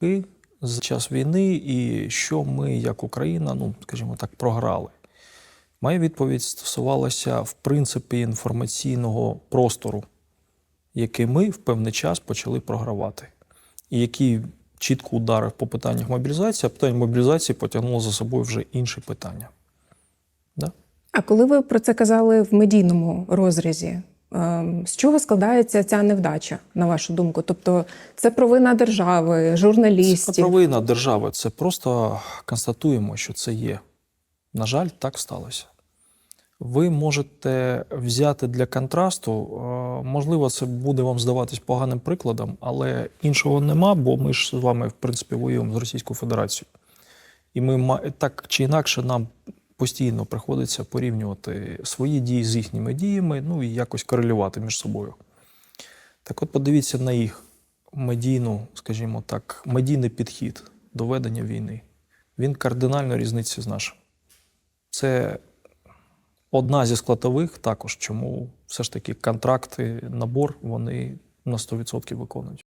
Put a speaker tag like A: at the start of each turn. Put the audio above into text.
A: І за час війни, і що ми, як Україна, ну скажімо так, програли. Моя відповідь стосувалася в принципі інформаційного простору, який ми в певний час почали програвати, і який чітко ударив по питаннях мобілізації, а питання мобілізації потягнуло за собою вже інші питання. Да?
B: А коли ви про це казали в медійному розрізі, з чого складається ця невдача, на вашу думку? Тобто це провина держави, журналістів?
A: Це провина держави, це просто констатуємо, що це є. На жаль, так сталося. Ви можете взяти для контрасту, е, можливо, це буде вам здаватись поганим прикладом, але іншого нема, бо ми ж з вами, в принципі, воюємо з Російською Федерацією. І ми так чи інакше нам постійно приходиться порівнювати свої дії з їхніми діями, ну і якось корелювати між собою. Так от подивіться на їх медійну, скажімо так, медійний підхід до ведення війни. Він кардинально різниця з нашим. Це одна зі складових також, чому все ж таки контракти, набор вони на 100% виконують.